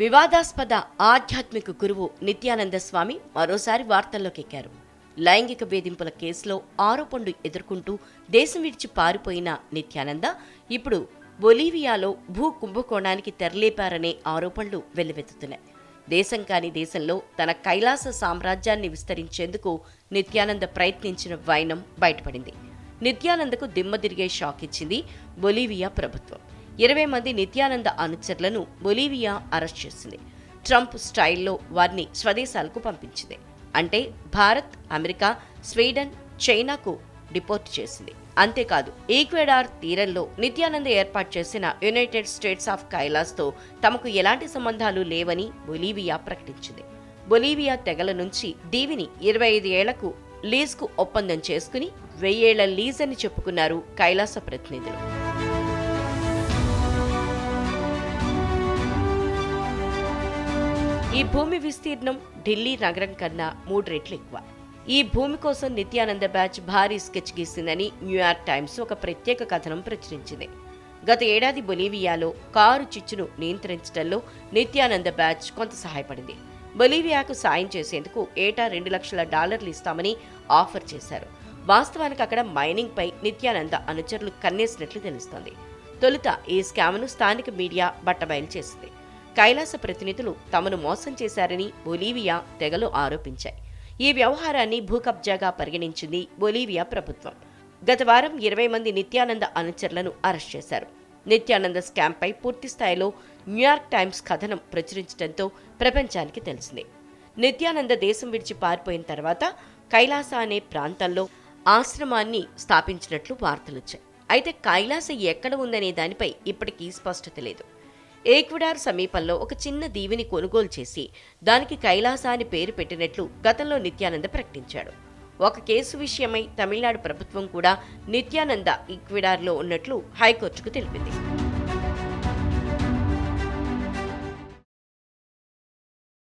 వివాదాస్పద ఆధ్యాత్మిక గురువు నిత్యానంద స్వామి మరోసారి వార్తల్లోకి ఎక్కారు. లైంగిక వేధింపుల కేసులో ఆరోపణలు ఎదుర్కొంటూ దేశం విడిచి పారిపోయిన నిత్యానంద ఇప్పుడు బొలీవియాలో భూ కుంభకోణానికి తెరలేపారనే ఆరోపణలు వెల్లువెత్తుతున్నాయి. దేశం కాని దేశంలో తన కైలాస సామ్రాజ్యాన్ని విస్తరించేందుకు నిత్యానంద ప్రయత్నించిన వైనం బయటపడింది. నిత్యానందకు దిమ్మ తిరిగే షాక్ ఇచ్చింది బొలీవియా ప్రభుత్వం. ఇరవై మంది నిత్యానంద అనుచరులను బొలీవియా అరెస్ట్ చేసింది. ట్రంప్ స్టైల్లో వారిని స్వదేశాలకు పంపించింది. అంటే భారత్ అమెరికా స్వీడన్ చైనాకు డిపోర్ట్ చేసింది. అంతేకాదు ఈక్వెడార్ తీరంలో నిత్యానంద ఏర్పాటు చేసిన యునైటెడ్ స్టేట్స్ ఆఫ్ కైలాస్తో తమకు ఎలాంటి సంబంధాలు లేవని బొలీవియా ప్రకటించింది. బొలీవియా తెగల నుంచి దీవిని ఇరవై ఐదు ఏళ్ళకు లీజ్కు ఒప్పందం చేసుకుని వెయ్యేళ్ళ లీజ్ అని చెప్పుకున్నారు కైలాస ప్రతినిధులు. ఈ భూమి విస్తీర్ణం ఢిల్లీ నగరం కన్నా మూడు రెట్లు ఎక్కువ. ఈ భూమి కోసం నిత్యానంద బ్యాచ్ భారీ స్కెచ్ గీసిందని న్యూయార్క్ టైమ్స్ ఒక ప్రత్యేక కథనం ప్రచురించింది. గత ఏడాది బొలీవియాలో కారు చిచ్చును నియంత్రించడంలో నిత్యానంద బ్యాచ్ కొంత సహాయపడింది. బొలీవియాకు సాయం చేసేందుకు ఏటా రెండు లక్షల డాలర్లు ఇస్తామని ఆఫర్ చేశారు. వాస్తవానికి అక్కడ మైనింగ్ పై నిత్యానంద అనుచరులు కన్నేసినట్లు తెలుస్తోంది. తొలుత ఈ స్కామ్ను స్థానిక మీడియా బట్టబయలు చేసింది. కైలాస ప్రతినిధులు తమను మోసం చేశారని బొలీవియా తెగలు ఆరోపించాయి. ఈ వ్యవహారాన్ని భూకబ్జాగా పరిగణించింది బొలీవియా ప్రభుత్వం. గత వారం ఇరవై మంది నిత్యానంద అనుచరులను అరెస్ట్ చేశారు. నిత్యానంద స్కామ్పై పూర్తి స్థాయిలో న్యూయార్క్ టైమ్స్ కథనం ప్రచురించడంతో ప్రపంచానికి తెలిసింది. నిత్యానంద దేశం విడిచి పారిపోయిన తర్వాత కైలాస అనే ప్రాంతంలో ఆశ్రమాన్ని స్థాపించినట్లు వార్తలొచ్చాయి. అయితే కైలాస ఎక్కడ ఉందనే దానిపై ఇప్పటికీ స్పష్టత లేదు. ఏక్విడార్ సమీపంలో ఒక చిన్న దీవిని కొనుగోలు చేసి దానికి కైలాస అని పేరు పెట్టినట్లు గతంలో నిత్యానంద ప్రకటించాడు. ఒక కేసు విషయమై తమిళనాడు ప్రభుత్వం కూడా నిత్యానంద ఈక్విడార్లో ఉన్నట్లు హైకోర్టుకు తెలిపింది.